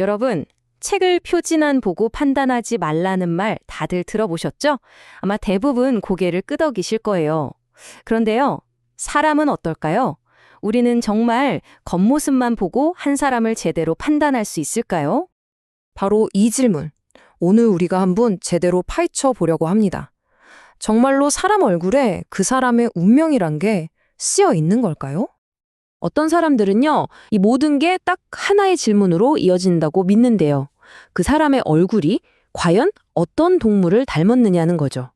여러분, 책을 표지만 보고 판단하지 말라는 말 다들 들어보셨죠? 아마 대부분 고개를 끄덕이실 거예요. 그런데요, 사람은 어떨까요? 우리는 정말 겉모습만 보고 한 사람을 제대로 판단할 수 있을까요? 바로 이 질문. 오늘 우리가 한번 제대로 파헤쳐 보려고 합니다. 정말로 사람 얼굴에 그 사람의 운명이란 게 쓰여 있는 걸까요? 어떤 사람들은요, 이 모든 게 딱 하나의 질문으로 이어진다고 믿는데요. 그 사람의 얼굴이 과연 어떤 동물을 닮았느냐는 거죠.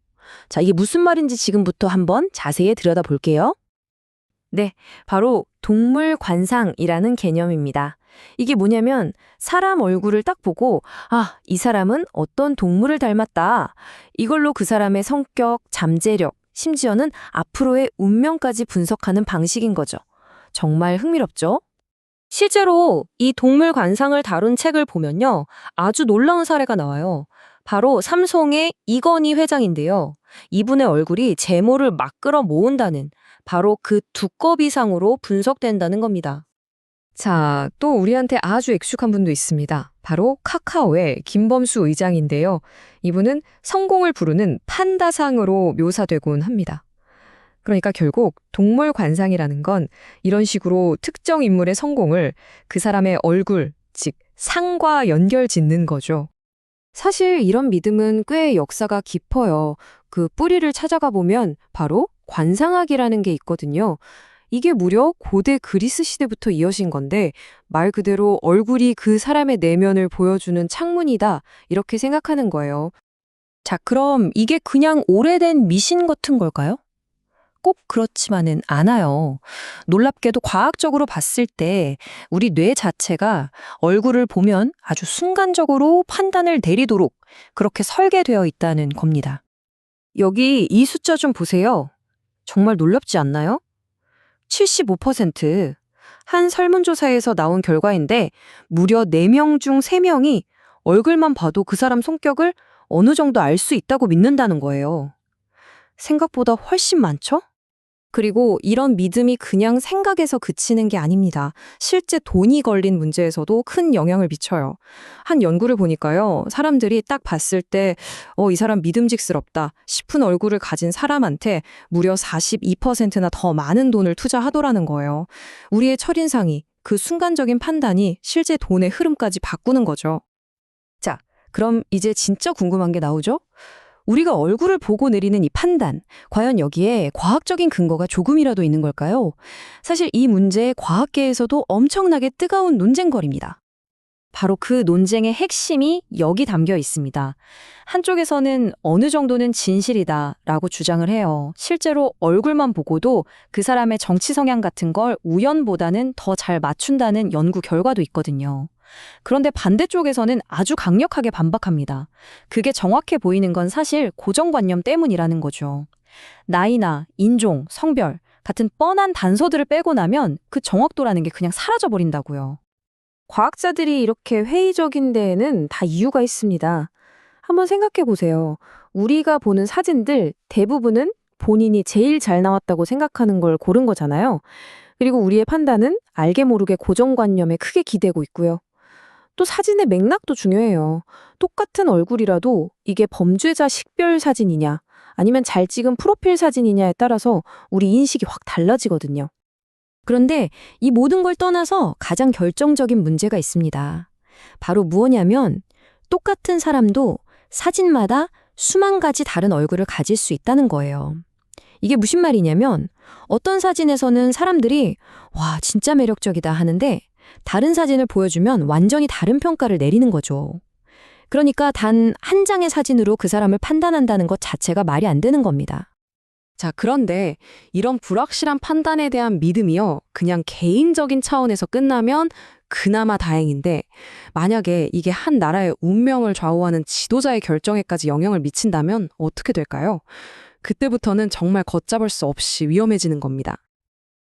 자, 이게 무슨 말인지 지금부터 한번 자세히 들여다 볼게요. 네, 바로 동물 관상이라는 개념입니다. 이게 뭐냐면 사람 얼굴을 딱 보고 아, 이 사람은 어떤 동물을 닮았다. 이걸로 그 사람의 성격, 잠재력, 심지어는 앞으로의 운명까지 분석하는 방식인 거죠. 정말 흥미롭죠? 실제로 이 동물 관상을 다룬 책을 보면요. 아주 놀라운 사례가 나와요. 바로 삼송의 이건희 회장인데요. 이분의 얼굴이 제모를 막 끌어 모은다는 바로 그 두꺼비상으로 분석된다는 겁니다. 자, 또 우리한테 아주 익숙한 분도 있습니다. 바로 카카오의 김범수 의장인데요. 이분은 성공을 부르는 판다상으로 묘사되곤 합니다. 그러니까 결국 동물 관상이라는 건 이런 식으로 특정 인물의 성공을 그 사람의 얼굴, 즉 상과 연결 짓는 거죠. 사실 이런 믿음은 꽤 역사가 깊어요. 그 뿌리를 찾아가 보면 바로 관상학이라는 게 있거든요. 이게 무려 고대 그리스 시대부터 이어진 건데 말 그대로 얼굴이 그 사람의 내면을 보여주는 창문이다 이렇게 생각하는 거예요. 자, 그럼 이게 그냥 오래된 미신 같은 걸까요? 꼭 그렇지만은 않아요. 놀랍게도 과학적으로 봤을 때 우리 뇌 자체가 얼굴을 보면 아주 순간적으로 판단을 내리도록 그렇게 설계되어 있다는 겁니다. 여기 이 숫자 좀 보세요. 정말 놀랍지 않나요? 75%. 한 설문조사에서 나온 결과인데 무려 4명 중 3명이 얼굴만 봐도 그 사람 성격을 어느 정도 알 수 있다고 믿는다는 거예요. 생각보다 훨씬 많죠? 그리고 이런 믿음이 그냥 생각에서 그치는 게 아닙니다. 실제 돈이 걸린 문제에서도 큰 영향을 미쳐요. 한 연구를 보니까요. 사람들이 딱 봤을 때, 어, 이 사람 믿음직스럽다 싶은 얼굴을 가진 사람한테 무려 42%나 더 많은 돈을 투자하더라는 거예요. 우리의 첫인상이 그 순간적인 판단이 실제 돈의 흐름까지 바꾸는 거죠. 자, 그럼 이제 진짜 궁금한 게 나오죠? 우리가 얼굴을 보고 내리는 이 판단, 과연 여기에 과학적인 근거가 조금이라도 있는 걸까요? 사실 이 문제 과학계에서도 엄청나게 뜨거운 논쟁거리입니다. 바로 그 논쟁의 핵심이 여기 담겨 있습니다. 한쪽에서는 어느 정도는 진실이다 라고 주장을 해요. 실제로 얼굴만 보고도 그 사람의 정치 성향 같은 걸 우연보다는 더 잘 맞춘다는 연구 결과도 있거든요. 그런데 반대쪽에서는 아주 강력하게 반박합니다. 그게 정확해 보이는 건 사실 고정관념 때문이라는 거죠. 나이나 인종, 성별 같은 뻔한 단서들을 빼고 나면 그 정확도라는 게 그냥 사라져버린다고요. 과학자들이 이렇게 회의적인 데에는 다 이유가 있습니다. 한번 생각해 보세요. 우리가 보는 사진들 대부분은 본인이 제일 잘 나왔다고 생각하는 걸 고른 거잖아요. 그리고 우리의 판단은 알게 모르게 고정관념에 크게 기대고 있고요. 또 사진의 맥락도 중요해요. 똑같은 얼굴이라도 이게 범죄자 식별 사진이냐, 아니면 잘 찍은 프로필 사진이냐에 따라서 우리 인식이 확 달라지거든요. 그런데 이 모든 걸 떠나서 가장 결정적인 문제가 있습니다. 바로 무엇냐면 똑같은 사람도 사진마다 수만 가지 다른 얼굴을 가질 수 있다는 거예요. 이게 무슨 말이냐면 어떤 사진에서는 사람들이 와, 진짜 매력적이다 하는데 다른 사진을 보여주면 완전히 다른 평가를 내리는 거죠. 그러니까 단 한 장의 사진으로 그 사람을 판단한다는 것 자체가 말이 안 되는 겁니다. 자, 그런데 이런 불확실한 판단에 대한 믿음이요. 그냥 개인적인 차원에서 끝나면 그나마 다행인데 만약에 이게 한 나라의 운명을 좌우하는 지도자의 결정에까지 영향을 미친다면 어떻게 될까요? 그때부터는 정말 걷잡을 수 없이 위험해지는 겁니다.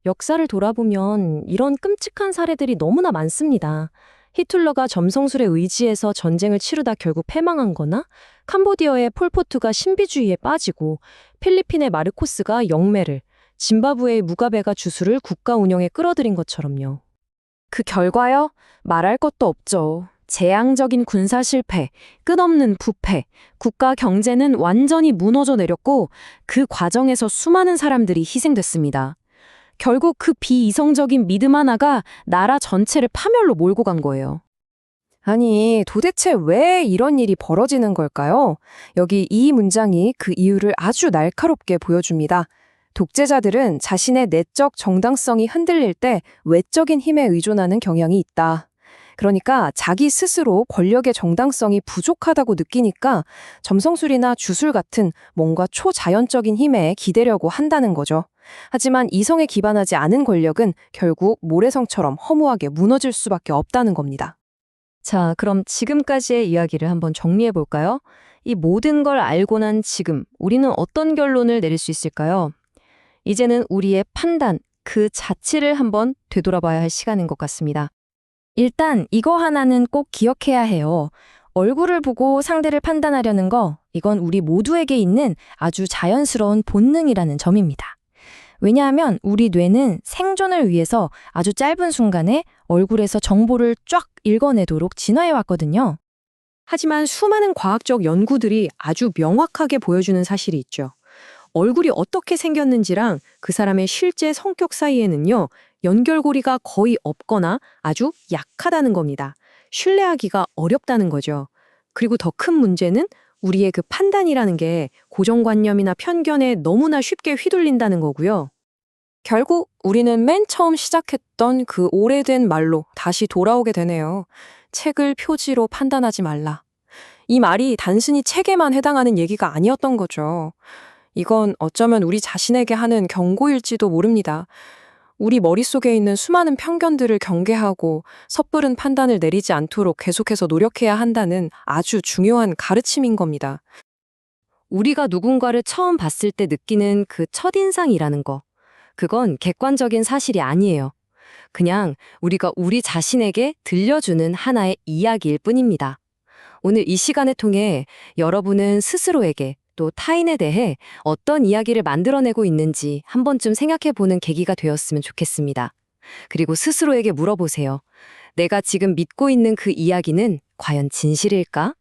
역사를 돌아보면 이런 끔찍한 사례들이 너무나 많습니다. 히틀러가 점성술에 의지해서 전쟁을 치르다 결국 패망한 거나 캄보디아의 폴포트가 신비주의에 빠지고 필리핀의 마르코스가 영매를 짐바브웨의 무가베가 주술을 국가 운영에 끌어들인 것처럼요. 그 결과요? 말할 것도 없죠. 재앙적인 군사 실패, 끝없는 부패, 국가 경제는 완전히 무너져 내렸고 그 과정에서 수많은 사람들이 희생됐습니다. 결국 그 비이성적인 믿음 하나가 나라 전체를 파멸로 몰고 간 거예요. 아니, 도대체 왜 이런 일이 벌어지는 걸까요? 여기 이 문장이 그 이유를 아주 날카롭게 보여줍니다. 독재자들은 자신의 내적 정당성이 흔들릴 때 외적인 힘에 의존하는 경향이 있다. 그러니까 자기 스스로 권력의 정당성이 부족하다고 느끼니까 점성술이나 주술 같은 뭔가 초자연적인 힘에 기대려고 한다는 거죠. 하지만 이성에 기반하지 않은 권력은 결국 모래성처럼 허무하게 무너질 수밖에 없다는 겁니다. 자, 그럼 지금까지의 이야기를 한번 정리해 볼까요? 이 모든 걸 알고 난 지금 우리는 어떤 결론을 내릴 수 있을까요? 이제는 우리의 판단, 그 자체를 한번 되돌아봐야 할 시간인 것 같습니다. 일단 이거 하나는 꼭 기억해야 해요. 얼굴을 보고 상대를 판단하려는 거, 이건 우리 모두에게 있는 아주 자연스러운 본능이라는 점입니다. 왜냐하면 우리 뇌는 생존을 위해서 아주 짧은 순간에 얼굴에서 정보를 쫙 읽어내도록 진화해 왔거든요. 하지만 수많은 과학적 연구들이 아주 명확하게 보여주는 사실이 있죠. 얼굴이 어떻게 생겼는지랑 그 사람의 실제 성격 사이에는요, 연결고리가 거의 없거나 아주 약하다는 겁니다. 신뢰하기가 어렵다는 거죠. 그리고 더 큰 문제는 우리의 그 판단이라는 게 고정관념이나 편견에 너무나 쉽게 휘둘린다는 거고요. 결국 우리는 맨 처음 시작했던 그 오래된 말로 다시 돌아오게 되네요. 책을 표지로 판단하지 말라. 이 말이 단순히 책에만 해당하는 얘기가 아니었던 거죠. 이건 어쩌면 우리 자신에게 하는 경고일지도 모릅니다. 우리 머릿속에 있는 수많은 편견들을 경계하고 섣부른 판단을 내리지 않도록 계속해서 노력해야 한다는 아주 중요한 가르침인 겁니다. 우리가 누군가를 처음 봤을 때 느끼는 그 첫인상이라는 거. 그건 객관적인 사실이 아니에요. 그냥 우리가 우리 자신에게 들려주는 하나의 이야기일 뿐입니다. 오늘 이 시간을 통해 여러분은 스스로에게 또 타인에 대해 어떤 이야기를 만들어내고 있는지 한 번쯤 생각해 보는 계기가 되었으면 좋겠습니다. 그리고 스스로에게 물어보세요. 내가 지금 믿고 있는 그 이야기는 과연 진실일까?